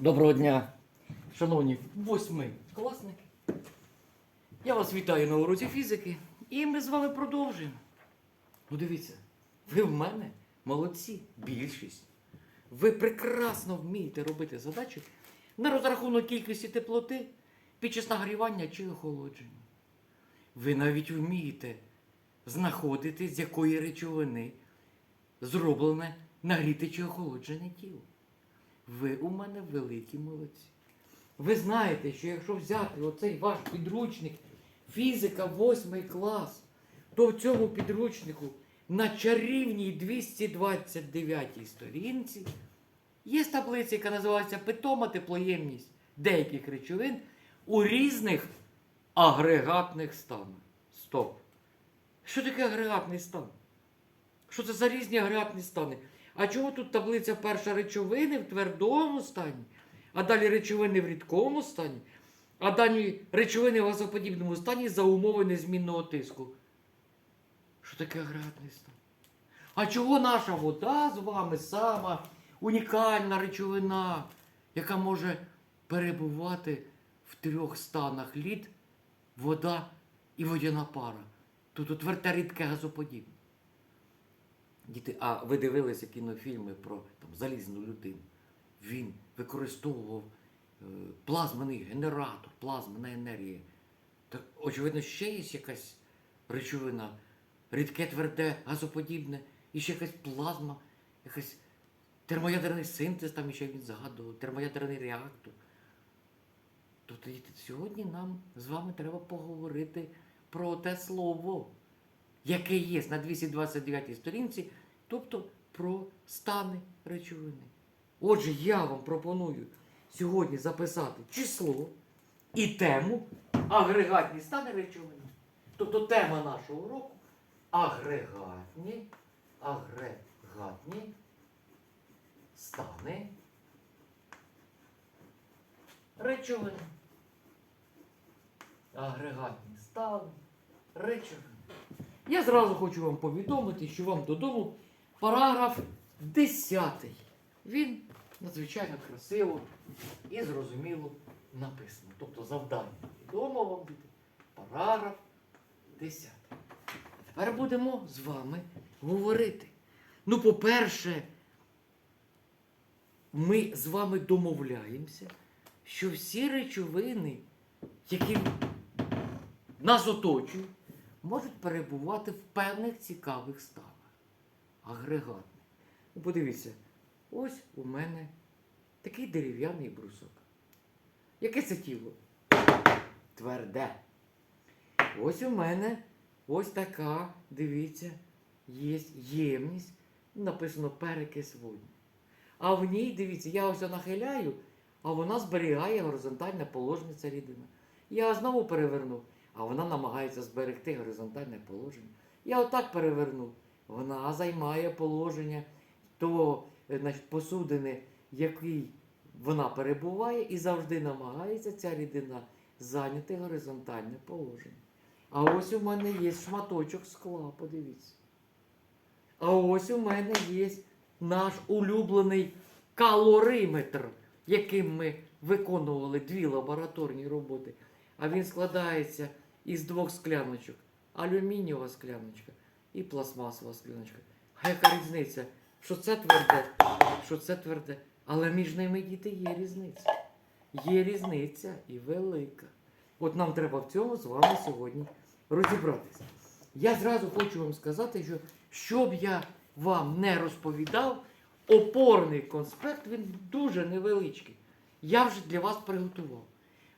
Доброго дня, шановні восьми класники. Я вас вітаю на уроці фізики, і ми з вами продовжуємо. Ну дивіться, ви в мене молодці, більшість. Ви прекрасно вмієте робити задачі на розрахунок кількості теплоти під час нагрівання чи охолодження. Ви навіть вмієте знаходити, з якої речовини зроблене нагріте чи охолоджене тіло. Ви у мене великі молодці. Ви знаєте, що якщо взяти оцей ваш підручник фізика 8 клас, то в цьому підручнику на чарівній 229 сторінці є таблиця, яка називається питома теплоємність деяких речовин у різних агрегатних станах. Стоп! Що таке агрегатний стан? Що це за різні агрегатні стани? А чого тут таблиця перша речовини в твердому стані, а далі речовини в рідкому стані, а далі речовини в газоподібному стані за умови незмінного тиску? Що таке агрегатний стан? А чого наша вода з вами сама унікальна речовина, яка може перебувати в трьох станах лід, вода і водяна пара? Тобто тверде рідке газоподібне. Діти, а ви дивилися кінофільми про там, залізну людину? Він використовував е, плазменний генератор, плазменна енергія. Так, очевидно, ще є якась речовина, рідке, тверде, газоподібне, і ще якась плазма, якась термоядерний синтез, там ще він згадував, термоядерний реактор. Тобто діти, сьогодні нам з вами треба поговорити про те слово яке є на 229 сторінці, тобто про стани речовини. Отже, я вам пропоную сьогодні записати число і тему агрегатні стани речовини. Тобто тема нашого уроку агрегатні, агрегатні стани речовини. Агрегатні стани речовини. Я зразу хочу вам повідомити, що вам додому параграф 10. Він надзвичайно красиво і зрозуміло написано. Тобто завдання відомо вам буде параграф 10. А тепер будемо з вами говорити. Ну, по-перше, ми з вами домовляємося, що всі речовини, які нас оточують, можуть перебувати в певних цікавих станах. Агрегатних. Ну, подивіться, ось у мене такий дерев'яний брусок. Яке це тіло? Тверде. Ось у мене ось така, дивіться, є ємність. Написано перекис водню. А в ній, дивіться, я ось нахиляю, а вона зберігає горизонтальне положення рідина. Я знову перевернув а вона намагається зберегти горизонтальне положення. Я отак перевернув. Вона займає положення того е, посудини, в якій вона перебуває, і завжди намагається ця рідина зайняти горизонтальне положення. А ось у мене є шматочок скла, подивіться. А ось у мене є наш улюблений калориметр, яким ми виконували дві лабораторні роботи. А він складається із двох скляночок. Алюмінієва скляночка і пластмасова скляночка. А яка різниця? Що це тверде, що це тверде. Але між ними діти є різниця. Є різниця і велика. От нам треба в цьому з вами сьогодні розібратися. Я зразу хочу вам сказати, що щоб я вам не розповідав, опорний конспект він дуже невеличкий. Я вже для вас приготував.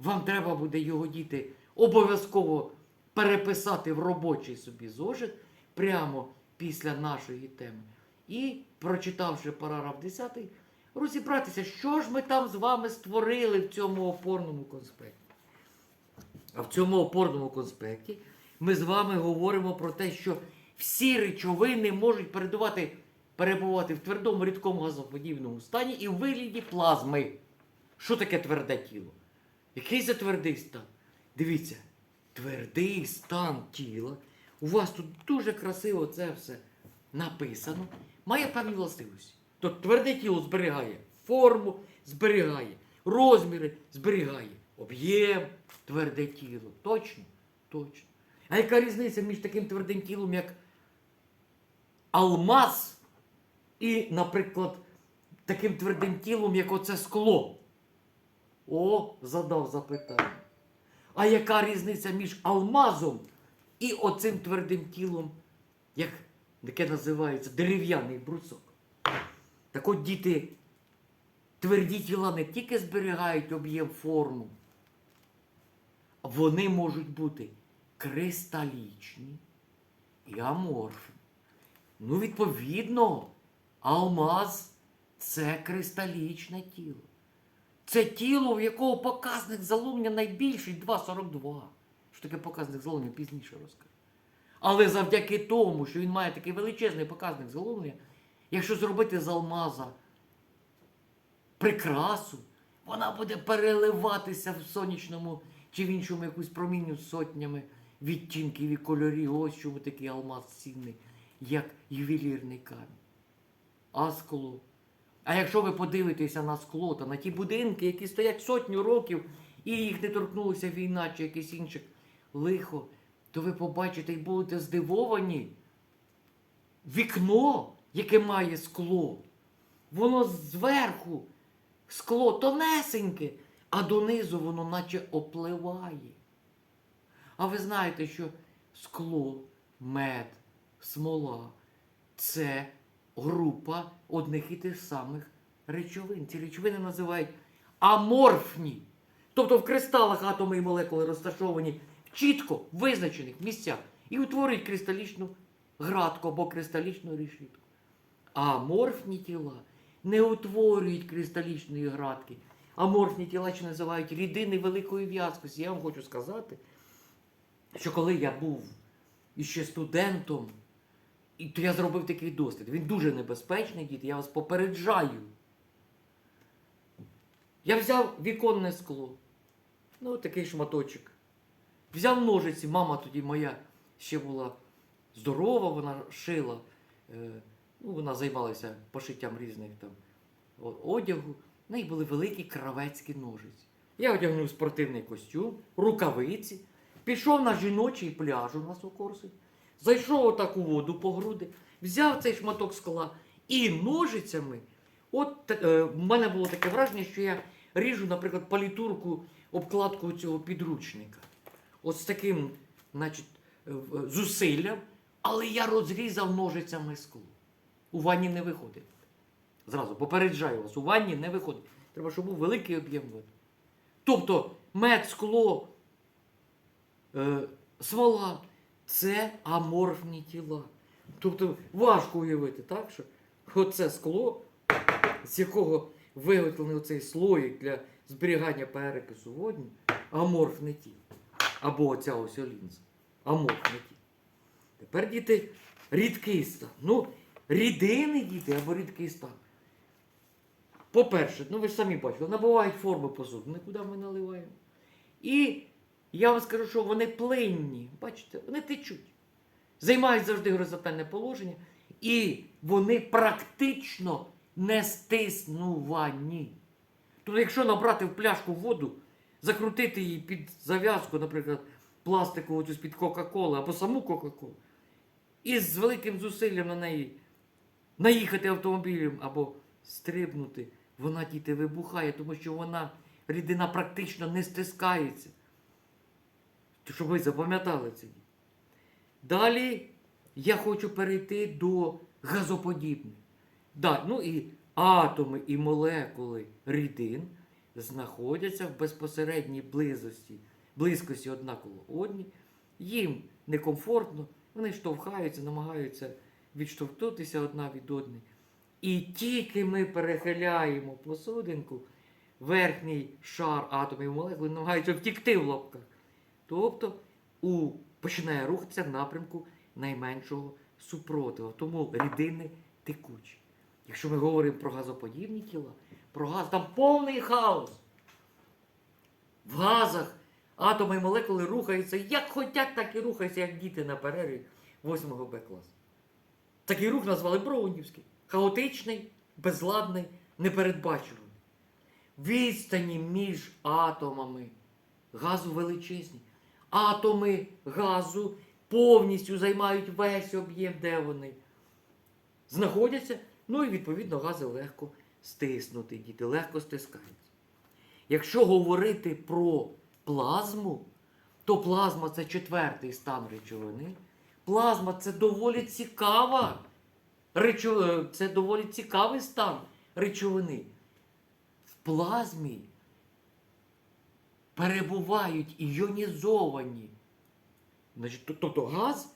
Вам треба буде його діти обов'язково переписати в робочий собі зошит прямо після нашої теми. І, прочитавши параграф 10, розібратися, що ж ми там з вами створили в цьому опорному конспекті. А в цьому опорному конспекті ми з вами говоримо про те, що всі речовини можуть передувати, перебувати в твердому рідкому газоподібному стані і в вигляді плазми. Що таке тверде тіло? Який це твердий стан? Дивіться, твердий стан тіла. У вас тут дуже красиво це все написано. Має певні властивості. Тобто тверде тіло зберігає форму, зберігає розміри зберігає. Об'єм, тверде тіло. Точно? Точно. А яка різниця між таким твердим тілом, як алмаз, і, наприклад, таким твердим тілом, як оце скло? О, задав запитання. А яка різниця між алмазом і оцим твердим тілом, як, яке називається дерев'яний брусок? Так от діти, тверді тіла не тільки зберігають об'єм форму, вони можуть бути кристалічні і аморфні. Ну, відповідно, алмаз це кристалічне тіло. Це тіло, в якого показник заломлення найбільший 2,42. Що таке показник заломлення, пізніше розкажу. Але завдяки тому, що він має такий величезний показник заломлення, якщо зробити з алмаза прикрасу, вона буде переливатися в сонячному чи в іншому якусь промінню сотнями відтінків і кольорів. Ось чому такий алмаз цінний, як ювелірний камінь. А скло. А якщо ви подивитеся на скло та на ті будинки, які стоять сотню років, і їх не торкнулася війна чи якесь інше лихо, то ви побачите і будете здивовані. Вікно, яке має скло, воно зверху скло тонесеньке, а донизу воно наче опливає. А ви знаєте, що скло, мед, смола це група одних і тих самих речовин. Ці речовини називають аморфні. Тобто в кристалах атоми і молекули розташовані в чітко визначених місцях і утворюють кристалічну градку або кристалічну решітку. А аморфні тіла не утворюють кристалічної градки. Аморфні тіла ще називають рідини великої в'язкості. Я вам хочу сказати, що коли я був іще студентом, і то я зробив такий дослід. Він дуже небезпечний, діти, я вас попереджаю. Я взяв віконне скло, ну такий шматочок. Взяв ножиці, мама тоді моя ще була здорова, вона шила, е, ну, вона займалася пошиттям різних там одягу. В неї були великі кравецькі ножиці. Я одягнув спортивний костюм, рукавиці, пішов на жіночий пляж у нас у Корсуні, зайшов отак у воду по груди, взяв цей шматок скла і ножицями. От е, в мене було таке враження, що я ріжу, наприклад, палітурку, обкладку цього підручника. От з таким, значить, е, зусиллям, але я розрізав ножицями скло. У ванні не виходить. Зразу попереджаю вас, у ванні не виходить. Треба, щоб був великий об'єм води. Тобто мед, скло, е, смола це аморфні тіла. Тобто важко уявити, так? Що оце скло, з якого виготовлений оцей слоїк для зберігання перекису водні, аморфне тіло. Або оця ось лінза. Аморфне тіло. Тепер діти рідкий стан. Ну, рідини діти або рідкий стан. По-перше, ну ви ж самі бачили, набувають форми посуду, нікуди ми наливаємо. І я вам скажу, що вони плинні, бачите, вони течуть. Займають завжди горизонтальне положення, і вони практично не стиснувані. Тобто, якщо набрати в пляшку воду, закрутити її під зав'язку, наприклад, пластикову цю з-під Кока-Коли або саму Кока-Колу, і з великим зусиллям на неї наїхати автомобілем або стрибнути, вона діти вибухає, тому що вона рідина практично не стискається. Щоб ви запам'ятали це. Далі я хочу перейти до газоподібних. Да, ну і атоми і молекули рідин знаходяться в безпосередній близості, близькості одна коло одні. Їм некомфортно, вони штовхаються, намагаються відштовхнутися одна від одної. І тільки ми перехиляємо посудинку, верхній шар атомів і молекул намагаються втікти в лапках. Тобто у, починає рухатися в напрямку найменшого супротиву. Тому рідини текучі. Якщо ми говоримо про газоподібні тіла, про газ, там повний хаос. В газах атоми і молекули рухаються як хотять, так і рухаються, як діти на перерві 8 Б класу. Такий рух назвали Броунівський. Хаотичний, безладний, непередбачуваний. відстані між атомами газу величезні. Атоми газу повністю займають весь об'єм, де вони знаходяться. Ну і відповідно гази легко стиснути, діти, легко стискаються. Якщо говорити про плазму, то плазма це четвертий стан речовини. Плазма це доволі цікава речо... е, це доволі цікавий стан речовини. В плазмі перебувають іонізовані. Значить, то- тобто газ,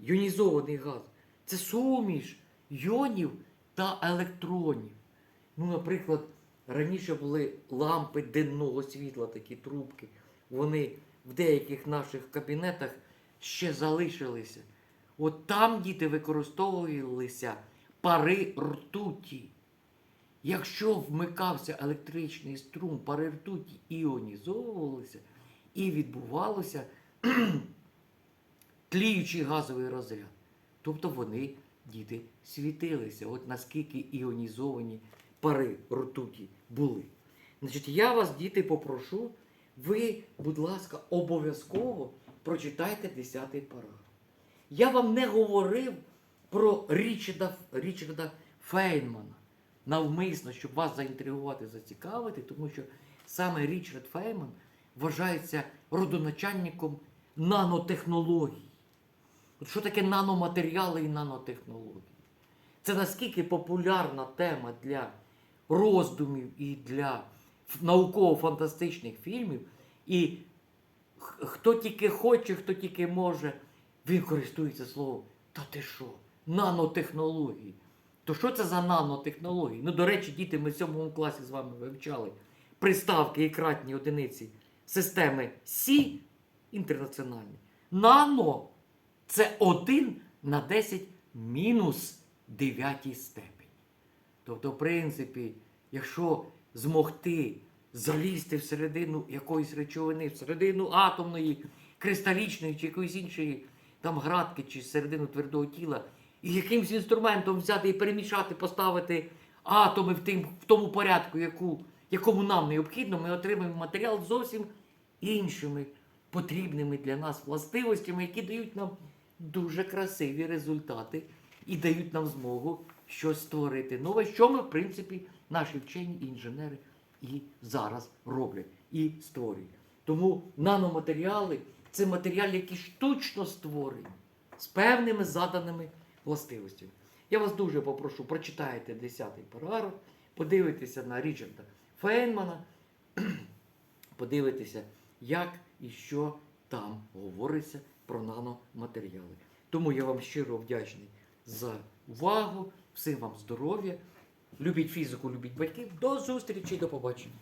іонізований газ, це суміш йонів та електронів. Ну, наприклад, раніше були лампи денного світла, такі трубки. Вони в деяких наших кабінетах ще залишилися. От там діти використовувалися пари ртуті. Якщо вмикався електричний струм, пари ртуті іонізовувалися і відбувалося тліючий газовий розряд. Тобто вони, діти, світилися. От наскільки іонізовані пари ртуті були. Значить, я вас, діти, попрошу, ви, будь ласка, обов'язково прочитайте 10-й параграф. Я вам не говорив про Річарда, Річарда Фейнмана навмисно, щоб вас заінтригувати, зацікавити, тому що саме Річард Фейнман вважається родоначальником нанотехнологій. От що таке наноматеріали і нанотехнології? Це наскільки популярна тема для роздумів і для науково-фантастичних фільмів. І хто тільки хоче, хто тільки може, він користується словом. Та ти що? Нанотехнології. То що це за нанотехнології? Ну, до речі, діти, ми в сьомому класі з вами вивчали приставки і кратні одиниці системи Сі інтернаціональні. Нано це 1 на 10 мінус 9 степені. Тобто, в принципі, якщо змогти залізти всередину якоїсь речовини, всередину атомної, кристалічної чи якоїсь іншої там градки, чи всередину твердого тіла, і якимсь інструментом взяти і перемішати, поставити атоми в, тим, в тому порядку, яку, якому нам необхідно, ми отримаємо матеріал зовсім іншими потрібними для нас властивостями, які дають нам дуже красиві результати і дають нам змогу щось створити нове, що ми, в принципі, наші вчені і інженери і зараз роблять і створюють. Тому наноматеріали це матеріали, які штучно створені з певними заданими властивостями. Я вас дуже попрошу, прочитайте 10-й параграф, подивитеся на Річарда Фейнмана, подивитеся, як і що там говориться про наноматеріали. Тому я вам щиро вдячний за увагу, всім вам здоров'я. Любіть фізику, любіть батьків. До зустрічі, до побачення.